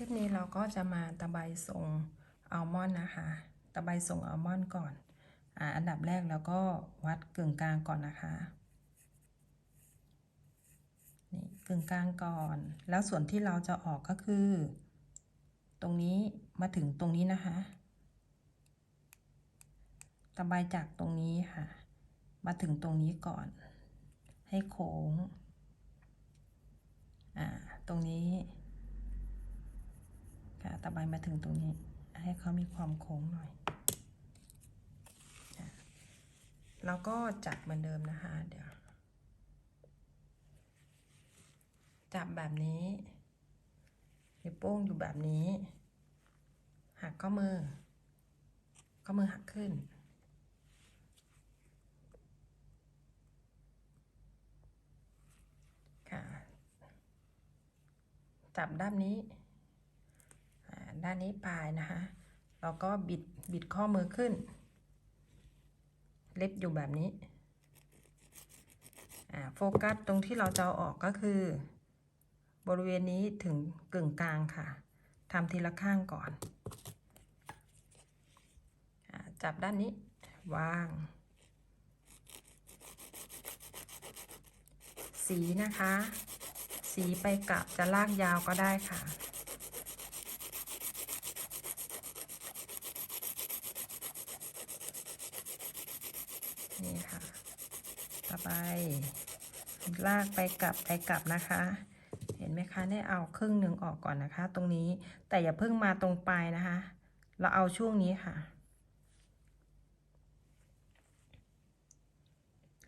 ลิปนี้เราก็จะมาตะไบทรงอัลมอนด์นะคะ ตะไบทรงอัลมอนด์ก่อนอ่าอันดับแรกแล้วก็วัดกึ่งกลางก่อนนะคะนี่กึ่งกลางก่อน แล้วส่วนที่เราจะออกก็คือ ตรงนี้มาถึงตรงนี้นะคะตะไบจากตรงนี้ค่ะ มาถึงตรงนี้ก่อน ให้โค้ง อ่า ตรงนี้ค่ะ ตะไบมาถึงตรงนี้ ให้เขามีความโค้งหน่อย แล้วก็จับเหมือนเดิมนะคะ เดี๋ยว จับแบบนี้นิ้วโป้งอยู่แบบนี้ หักข้อมือ ข้อมือหักขึ้น ค่ะ จับด้านนี้ ด้านนี้ปลายนะคะแล้วก็บิดบิดข้อมือขึ้น เล็บอยู่แบบนี้โฟกัสตรงที่เราจะเอาออกก็คือ บริเวณนี้ถึงกึ่งกลางค่ะทำทีละข้างก่อนอจับด้านนี้ วาง สีนะคะ สีไปกลับจะลากยาวก็ได้ค่ะ นี่ค่ะ ต่อไป ลากไปกลับไปกลับนะคะ เห็นไหมคะเนี่ยเอาครึ่งหนึ่งออกก่อนนะคะ ตรงนี้แต่อย่าเพิ่งมาตรงปลายนะคะ เราเอาช่วงนี้ค่ะ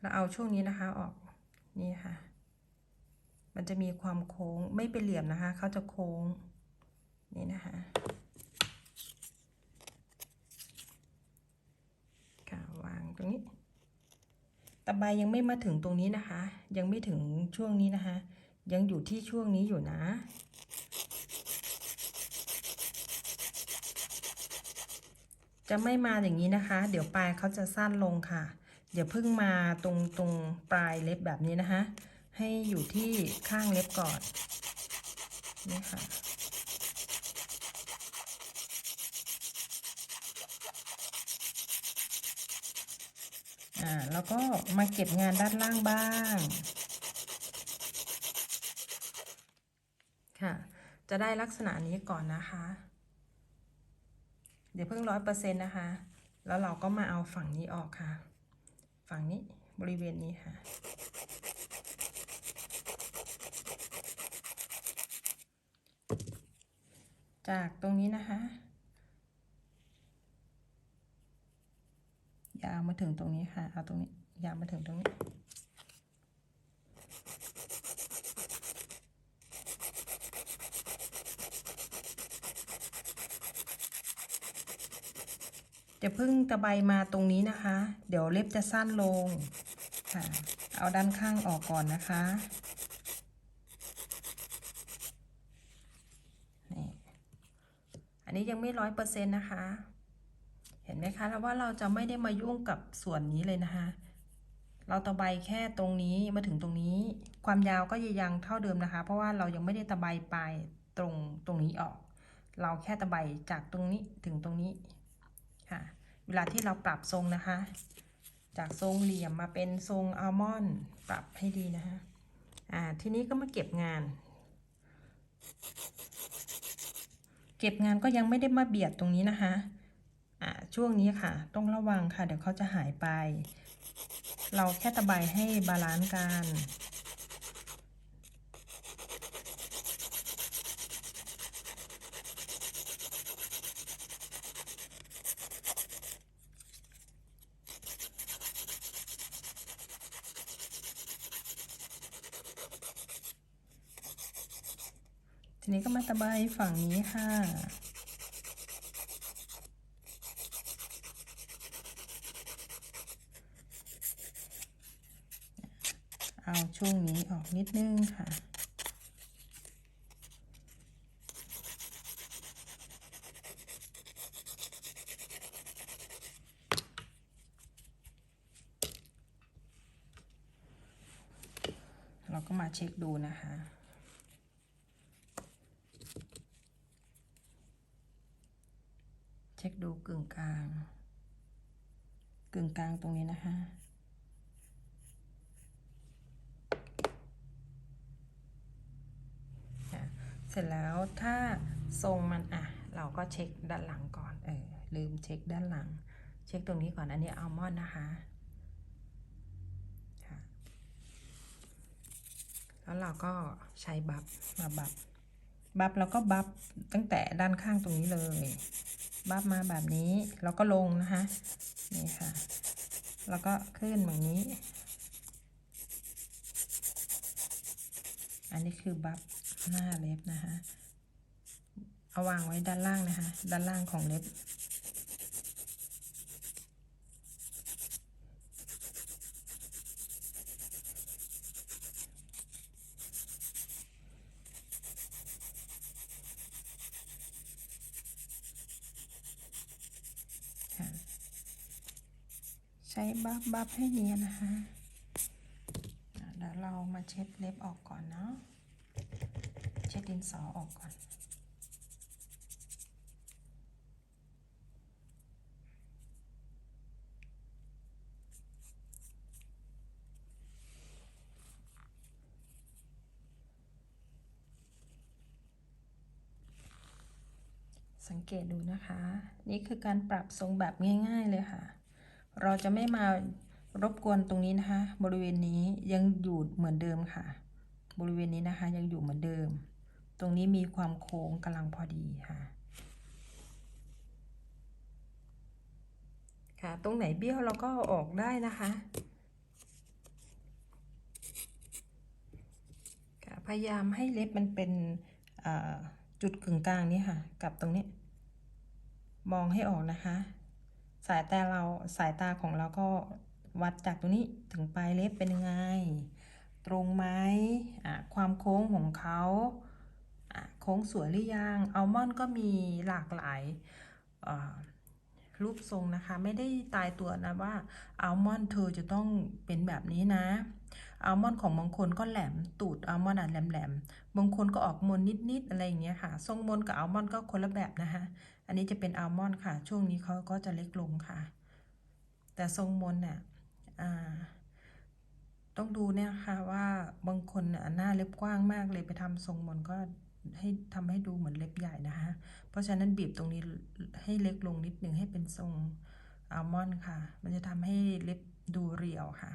เราเอาช่วงนี้นะคะออกนี่ค่ะ มันจะมีความโค้งไม่เป็นเหลี่ยมนะคะเขาจะโค้งนี่นะคะค่ะวางตรงนี้ ตะไบยังไม่มาถึงตรงนี้นะคะ ยังไม่ถึงช่วงนี้นะคะ ยังอยู่ที่ช่วงนี้อยู่นะ จะไม่มาอย่างนี้นะคะ เดี๋ยวปลายเขาจะสั้นลงค่ะอย่าเพิ่งมาตรงตรงปลายเล็บแบบนี้นะคะ ให้อยู่ที่ข้างเล็บก่อนนี่ค่ะ อ่าแล้วก็มาเก็บงานด้านล่างบ้าง ค่ะ จะได้ลักษณะนี้ก่อนนะคะ เดี๋ยวเพิ่งร้อยเปอร์เซ็นต์นะคะ แล้วเราก็มาเอาฝั่งนี้ออกค่ะ ฝั่งนี้บริเวณนี้ค่ะจากตรงนี้นะคะ ยาว มาถึงตรงนี้ค่ะ เอาตรงนี้ ยาวมาถึงตรงนี้ จะพึ่งตะไบมาตรงนี้นะคะ เดี๋ยวเล็บจะสั้นลงค่ะ เอาด้านข้างออกก่อนนะคะนี่อันนี้ยังไม่ร้อยเปอร์เซ็นต์นะคะ ห็นไหมคะแล้วว่าเราจะไม่ได้มายุ่งกับส่วนนี้เลยนะคะ เราตะไบแค่ตรงนี้มาถึงตรงนี้ ความยาวก็ยังเท่าเดิมนะคะ เพราะว่าเรายังไม่ได้ตะไบปลายตรงตรงนี้ออก เราแค่ตะไบจากตรงนี้ถึงตรงนี้ค่ะ เวลาที่เราปรับทรงนะคะ จากทรงเหลี่ยมมาเป็นทรงอัลมอนด์ปรับให้ดีนะคะอ่าทีนี้ก็มาเก็บงานเก็บงานก็ยังไม่ได้มาเบียดตรงนี้นะคะ ช่วงนี้ค่ะ ต้องระวังค่ะ เดี๋ยวเขาจะหายไป เราแค่ตะไบให้บาลานซ์กันทีนี้ก็มาตะไบฝั่งนี้ค่ะ เอา ช่วงนี้ออกนิดนึงค่ะ เราก็มาเช็คดูนะคะช็คดูกึ่งกลาง กึ่งกลางตรงนี้นะคะ เสร็จแล้วถ้าทรงมันอะ เราก็เช็คด้านหลังก่อน เออ ลืมเช็คด้านหลัง เช็คตรงนี้ก่อน อันนี้อัลมอนด์นะคะแล้วเราก็ใช้บัฟมาบัฟบัฟแล้วก็บัฟตั้งแต่ด้านข้างตรงนี้เลย บัฟมาแบบนี้แล้วก็ลงนะคะนี่ค่ะ แล้วก็ขึ้นแบบนี้ อันนี้คือบัฟ หน้าเล็บนะคะ เอาวางไว้ด้านล่างนะคะ ด้านล่างของเล็บ ใช้บัฟบัฟให้เนียนนะคะ เดี๋ยวเรามาเช็ดเล็บออกก่อนเนาะ เช็ดดินสอออกก่อน สังเกตดูนะคะ นี่คือการปรับทรงแบบง่ายๆเลยค่ะ เราจะไม่มารบกวนตรงนี้นะคะ บริเวณนี้ยังอยู่เหมือนเดิมค่ะ บริเวณนี้นะคะยังอยู่เหมือนเดิม ตรงนี้มีความโค้งกำลังพอดีค่ะ ค่ะ ตรงไหนเบี้ยวเราก็ออกได้นะคะค่ะพยายามให้เล็บมันเป็นจุดกึ่งกลางนี้ค่ะ กับตรงนี้ มองให้ออกนะคะ สายตาเราสายตาของเราก็วัดจากตรงนี้ถึงปลายเล็บเป็นยังไง ตรงไหมความโค้งของเขา โค้งสวยหรือยังอัลมอนด์ก็มีหลากหลายรูปทรงนะคะ ไม่ได้ตายตัวนะว่าอัลมอนด์เธอจะต้องเป็นแบบนี้นะอัลมอนด์ของบางคนก็แหลมตูดอัลมอนด์อะแหลมๆบางคนก็ออกมนนิดๆอะไรอย่างเงี้ยค่ะ ทรงมนกับอัลมอนด์ก็คนละแบบนะคะ อันนี้จะเป็นอัลมอนด์ค่ะ ช่วงนี้เขาก็จะเล็กลงค่ะ แต่ทรงมนเนี่ยต้องดูเนี่ยค่ะว่าบางคนน่ะหน้าเล็บกว้างมากเลยไปทำทรงมนก็ ให้ทำให้ดูเหมือนเล็บใหญ่นะคะ เพราะฉะนั้นบีบตรงนี้ให้เล็กลงนิดนึงให้เป็นทรงอัลมอนด์ค่ะ มันจะทำให้เล็บดูเรียวค่ะ